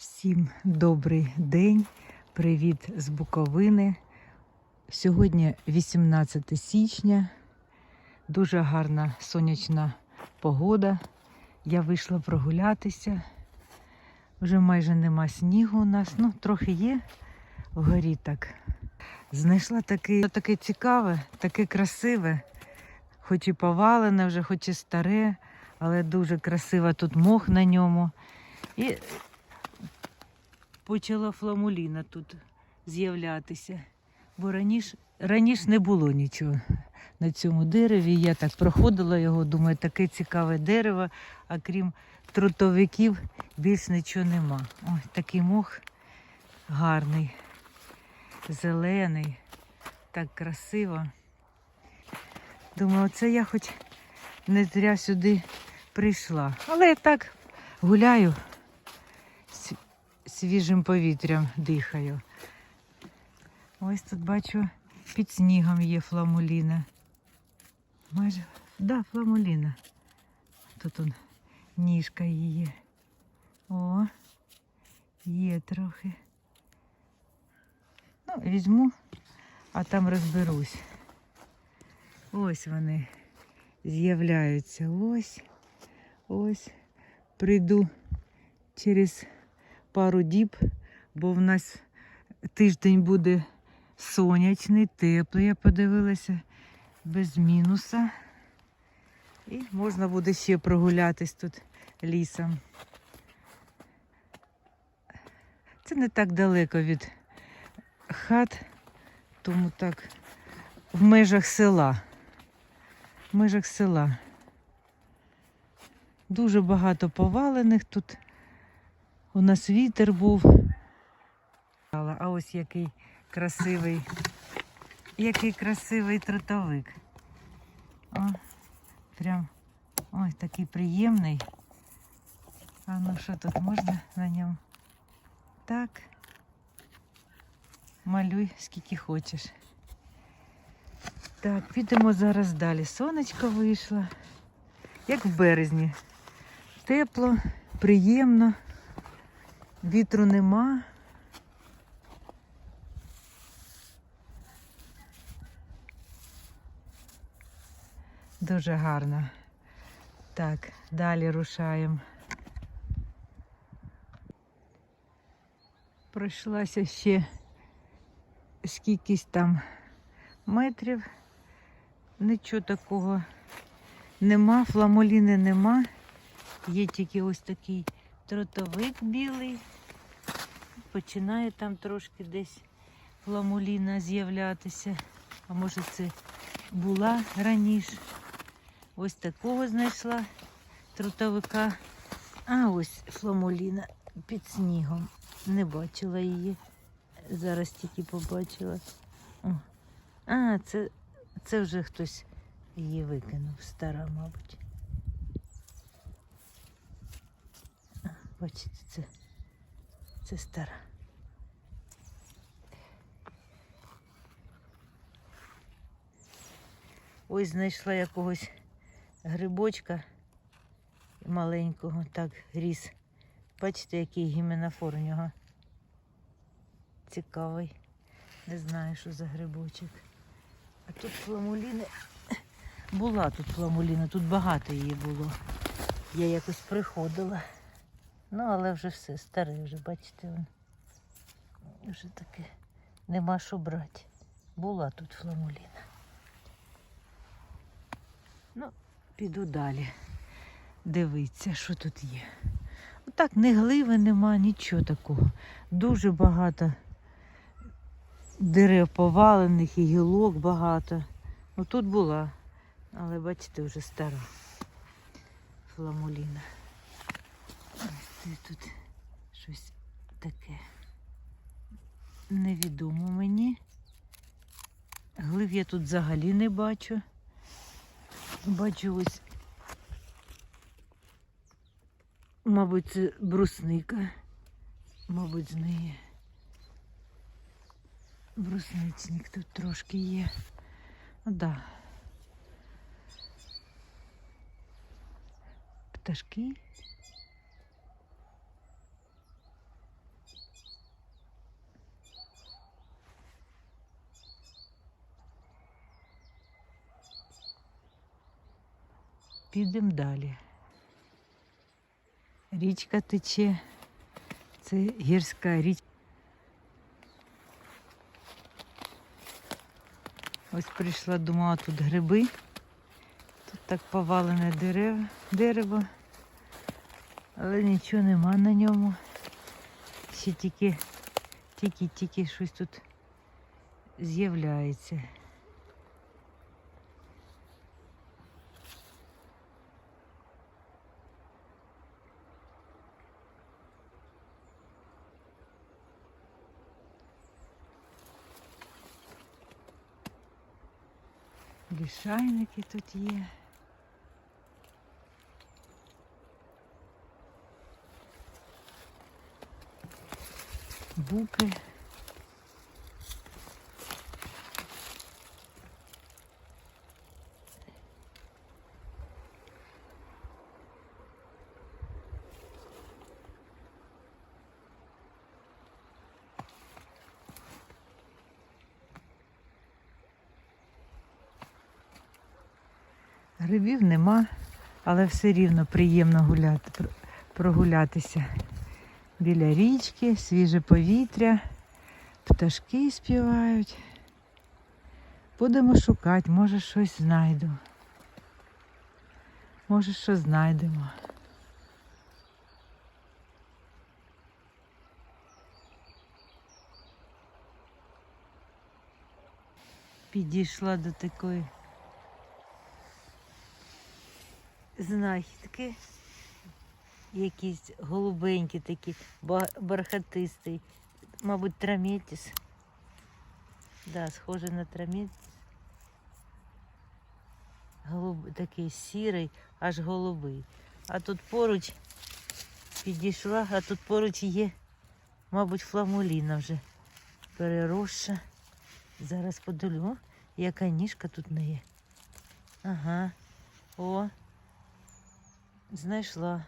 Всім добрий день, привіт з Буковини. Сьогодні 18 січня, дуже гарна сонячна погода. Я вийшла прогулятися. Вже майже нема снігу у нас, ну трохи є вгорі так. Знайшла таке, таке цікаве, таке красиве, хоч і повалене вже, хоч і старе, але дуже красиво тут мох на ньому. І почала фламуліна тут з'являтися. Бо раніше, раніше не було нічого на цьому дереві. Я так проходила його, думаю, таке цікаве дерево, а крім трутовиків більш нічого нема. Ой, такий мох гарний, зелений, так красиво. Думаю, це я хоч не зря сюди прийшла. Але я так гуляю свіжим повітрям дихаю. Ось тут бачу, під снігом є фламуліна. Майже, да, фламуліна. Тут он ніжка її. О, є трохи. Ну, візьму, а там розберусь. Ось вони з'являються. Ось, ось. Прийду через пару діб, бо в нас тиждень буде сонячний, теплий, я подивилася, без мінуса. І можна буде ще прогулятись тут лісом. Це не так далеко від хат, тому так в межах села. В межах села. Дуже багато повалених тут. У нас вітер був. А ось який красивий, який красивий тротовик. О, прям ой, такий приємний. А ну що тут можна на ньому? Так. Малюй скільки хочеш. Так, підемо зараз далі. Сонечко вийшло. Як в березні. Тепло, приємно, вітру нема. Дуже гарно. Так, далі рушаємо. Пройшлася ще скількись там метрів. Нічого такого нема, фламоліни нема. Є тільки ось такий тротовик білий. Починає там трошки десь фламуліна з'являтися. А може це була раніше. Ось такого знайшла трутовика. А ось фламуліна під снігом. Не бачила її. Зараз тільки побачила. О. А, це, це вже хтось її викинув. Стара, мабуть. А, Бачите, це, це стара. Ось знайшла якогось грибочка маленького, так ріс. Бачите, який гіменофор у нього. Цікавий. Не знаю, що за грибочок. А тут фламуліни. Була тут фламуліна, тут багато її було. Я якось приходила. Ну, але вже все, старе вже, бачите, вон. Вже таке нема що брати. Була тут фламуліна. Ну, піду далі. Дивіться, що тут є. Отак не гливи нема, нічого такого. Дуже багато дерев повалених і гілок багато. Ну тут була, але бачите, вже стара фламуліна. Це тут щось таке невідомо мені. Глив я тут взагалі не бачу. Бачу ось, мабуть, це брусника. Мабуть, з неї. Брусничник тут трошки є. Ну, да. Пташки підемо далі. Річка тече. Це гірська річка. Ось прийшла, думала, тут гриби. Тут так повалене дерево, дерево, але нічого нема на ньому. Ще тільки, тільки, тільки щось тут з'являється. Лішайники тут є. Буки. Грибів нема, але все рівно приємно гуляти, прогулятися. Біля річки, свіже повітря, пташки співають. Будемо шукати, може щось знайду. Може, що знайдемо. Підійшла до такої знахідки. Якісь голубенькі такі, бархатистий. Мабуть, траметіс. Да, схоже на траметіс. Голуб... Такий сірий, аж голубий. А тут поруч підійшла, а тут поруч є, мабуть, фламуліна вже переросша. Зараз подолю. Яка ніжка тут не є. Ага. О, знайшла.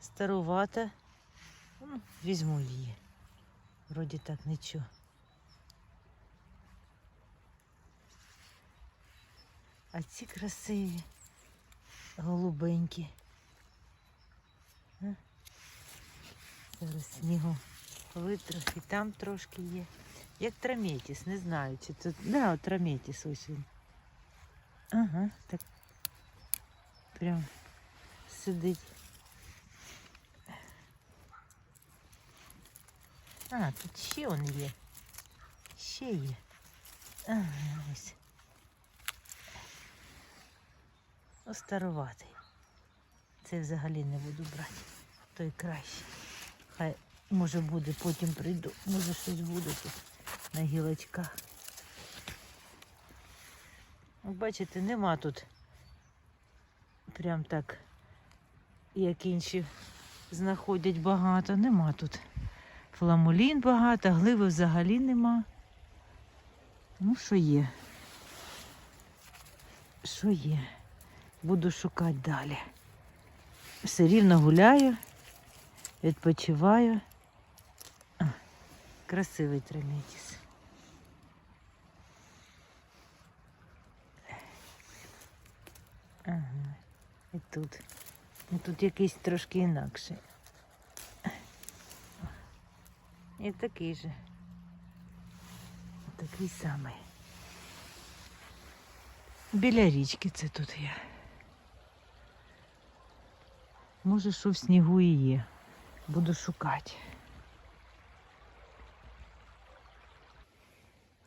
Старувата. Ну, візьму її. Вроді так нічого. А ці красиві, голубенькі. А? Зараз снігу витрохи, там трошки є. Як траметіс, не знаю, чи це. Да, от ось він. Ага, так прям сидить. А, тут ще он є. Ще є. Ага, ось. Ну, старуватий. Це взагалі не буду брати. Той краще. Хай може буде, потім прийду. Може щось буде тут на гілочках. Бачите, нема тут прям так, як інші знаходять багато. Нема тут. Фламулін багато, гливи взагалі нема. Ну, що є? Що є? Буду шукати далі. Все рівно гуляю, відпочиваю. А, красивий тремітіс. Ага, і тут. І тут якийсь трошки інакший. І такий же. Такий самий. Біля річки це тут я. Може, що в снігу і є. Буду шукати.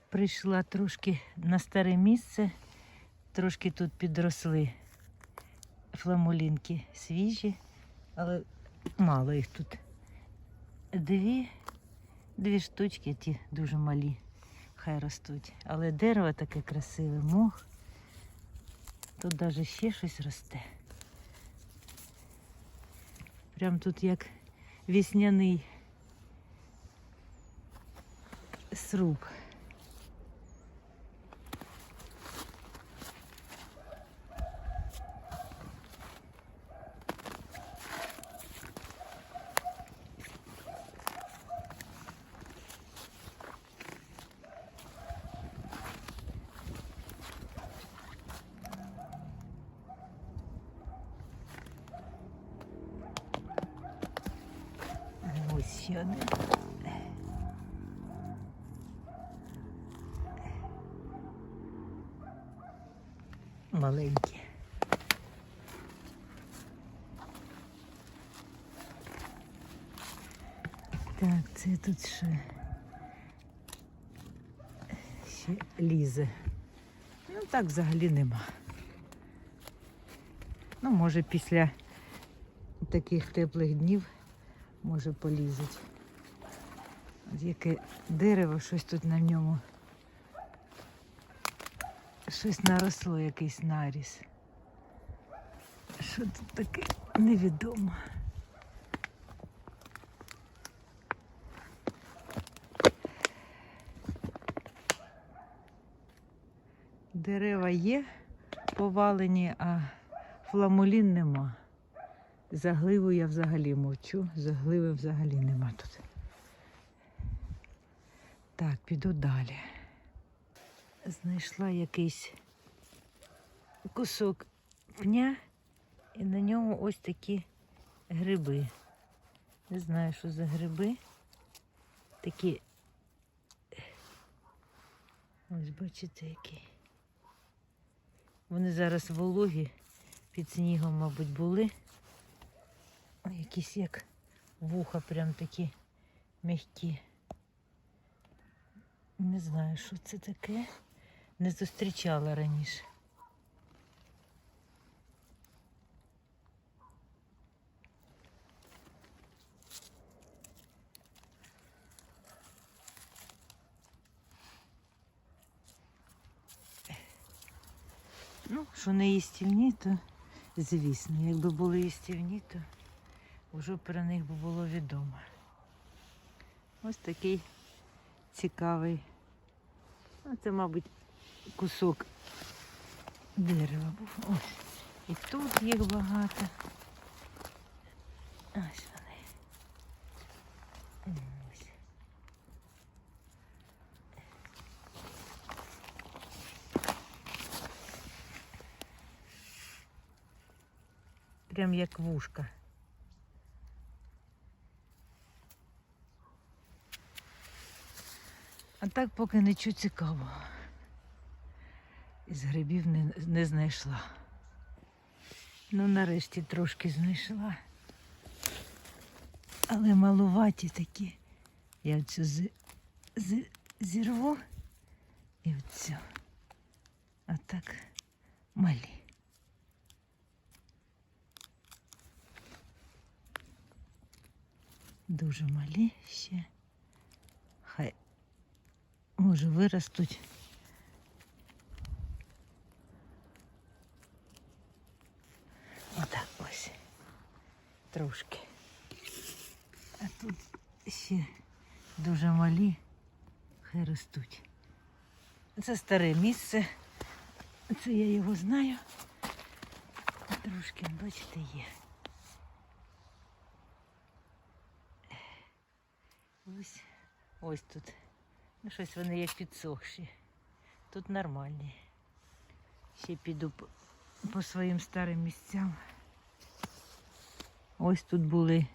Прийшла трошки на старе місце, трошки тут підросли фламулінки свіжі, але мало їх тут. Дві Дві штучки, ті дуже малі, хай ростуть. Але дерево таке красиве, мох. Тут навіть ще щось росте. Прям тут як вісняний сруб. Маленькі. Так, це тут ще, ще лізе. Ну так взагалі нема. Ну, може, після таких теплих днів може полізуть. От яке дерево, щось тут на ньому. Щось наросло, якийсь наріс. Що тут таке невідомо. Дерева є повалені, а фламулін нема. За гливу я взагалі мовчу, за гливи взагалі нема тут. Так, піду далі. Знайшла якийсь кусок пня, і на ньому ось такі гриби. Не знаю, що за гриби. Такі. Ось бачите, які. Вони зараз вологі, під снігом, мабуть, були. Якісь як вуха прям такі м'які. Не знаю, що це таке. Не зустрічала раніше. Ну, що не їстівні, то звісно. Якби були їстівні, то вже про них би було відомо. Ось такий цікавий. Ну, це, мабуть, кусок дерева був. Ось. І тут їх багато. Ось вони. Ось. Прям як вушка. А так поки нічого цікавого. Із грибів не, не знайшла. Ну, нарешті трошки знайшла. Але малуваті такі. Я цю з, з, зірву і оцю. А так малі. Дуже малі ще. Хай може виростуть. Отак ось. Трошки. А тут ще дуже малі, хай ростуть. Це старе місце. Це я його знаю. Трошки, бачите, є. Ось, ось тут. Ну, щось вони як підсохші. Тут нормальні. Ще піду по, своїм старим місцям. Ось тут були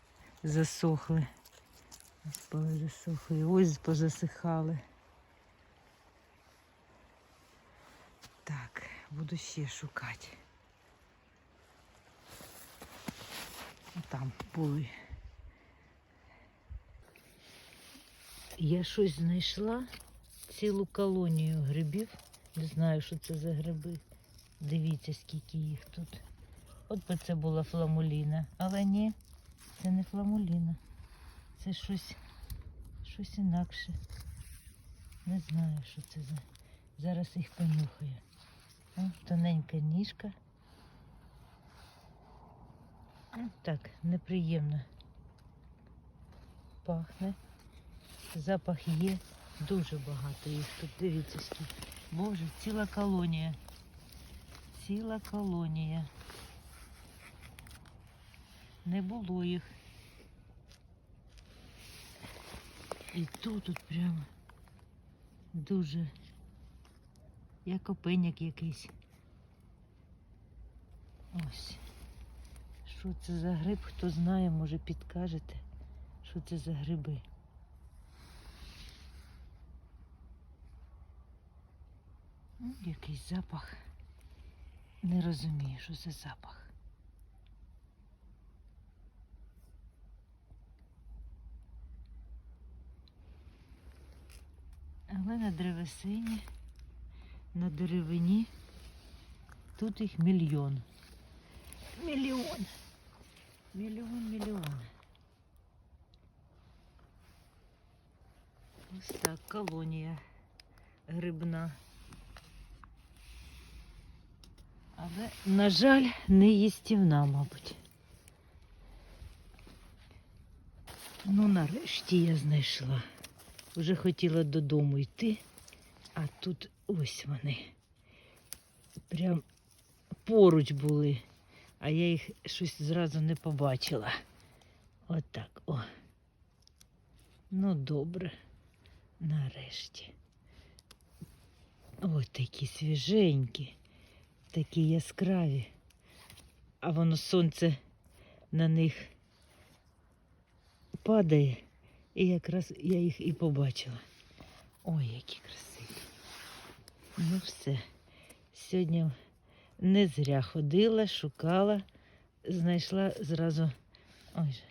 засохли. Ось були засохли. Ось позасихали. Так, буду ще шукати. Там були. Я щось знайшла цілу колонію грибів. Не знаю, що це за гриби. Дивіться, скільки їх тут. От би це була фламуліна. Але ні, це не фламуліна. Це щось, щось інакше. Не знаю, що це за. Зараз їх понюхаю. О, тоненька ніжка. Так, неприємно пахне. Запах є. Дуже багато їх тут. Дивіться скільки. Боже, ціла колонія. Ціла колонія. Не було їх. І тут тут прямо дуже як опеняк якийсь. Ось. Що це за гриб, хто знає, може підкажете, Що це за гриби? Якийсь запах. Не розумію, що це запах. Але на древесині, на деревині тут їх мільйон. Мільйон. Мільйон, мільйон. Ось так, колонія грибна. Але, на жаль, не їстівна, мабуть. Ну, нарешті я знайшла. Вже хотіла додому йти, а тут ось вони. Прям поруч були, а я їх щось зразу не побачила. Отак, о. Ну, добре, нарешті. Ось такі свіженькі, такі яскраві. А воно сонце на них падає, і якраз я їх і побачила. Ой, які красиві. Ну все. Сьогодні не зря ходила, шукала, знайшла зразу. Ой,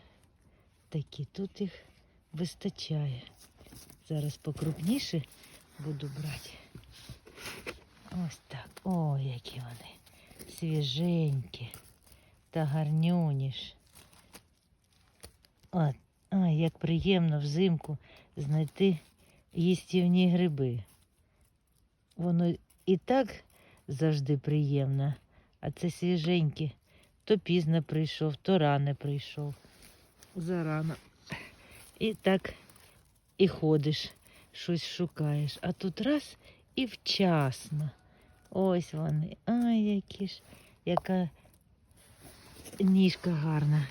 такі тут їх вистачає. Зараз покрупніше буду брати. Ось так. Ой, які вони. Свіженькі та гарнюніш. От, ай, як приємно взимку знайти їстівні гриби. Воно і так завжди приємно, а це свіженькі. То пізно прийшов, то рано прийшов. Зарано. І так і ходиш, щось шукаєш. А тут раз і вчасно. Ось вони. Ай, які ж, яка ніжка гарна.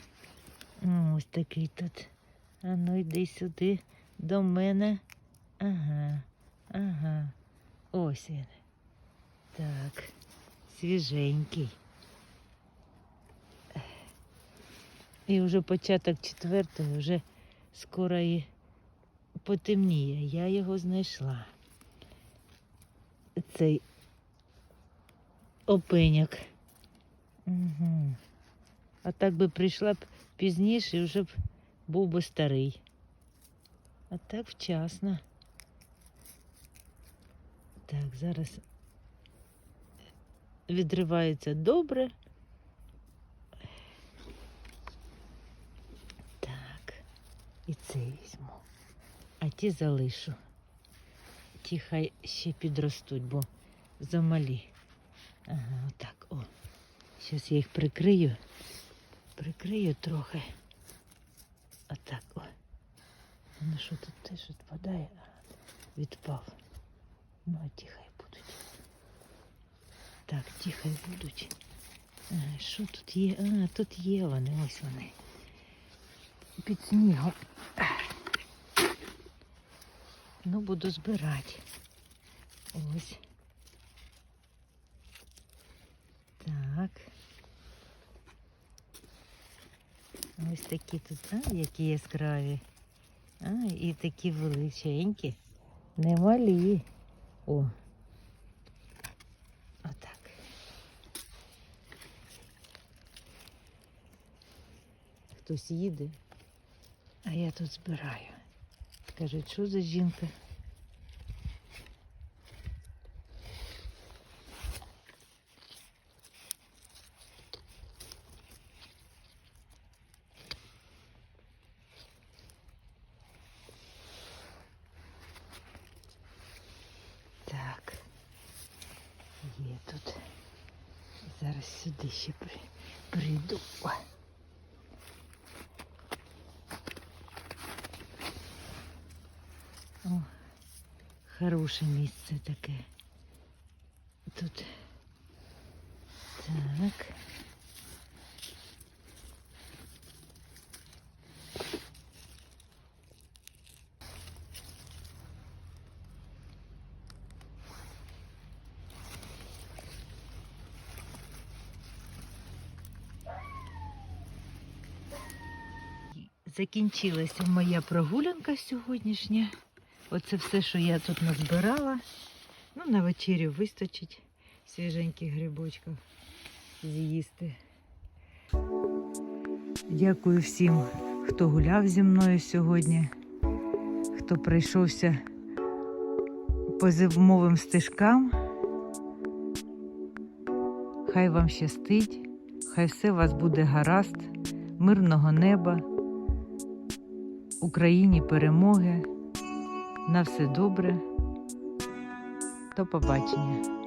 Ось такий тут. А ну йди сюди до мене. Ага, ага. Ось він. Так, свіженький. І вже початок четвертого, вже скоро і потемніє. Я його знайшла. Цей опеняк. Угу. А так би прийшла б пізніше, і вже б був би старий. А так вчасно. Так, зараз відривається добре. Так, і цей візьму. А ті залишу. Ті хай ще підростуть, бо замалі. Ага, отак, о. Зараз я їх прикрию. Прикрию трохи. Отак, о. Ну що тут теж відпадає? А, Відпав. Ну, а ті хай будуть. Так, ті хай будуть. Що тут є? А, тут є вони, ось вони. Під снігом. Ну, буду збирати. Ось. Так. Ось такі тут, а, які яскраві. А, і такі величенькі. Немалі. О. Отак. Хтось їде, а я тут збираю. Кажуть, що за жінка? Так, є тут. Зараз сюди ще при, прийду. О, хороше місце таке. Тут так. Закінчилася моя прогулянка сьогоднішня. Оце все, що я тут назбирала. Ну, на вечерю вистачить свіженьких грибочків з'їсти. Дякую всім, хто гуляв зі мною сьогодні, хто прийшовся по зимовим стежкам. Хай вам щастить, хай все у вас буде гаразд, мирного неба, Україні перемоги. На все добре. До побачення.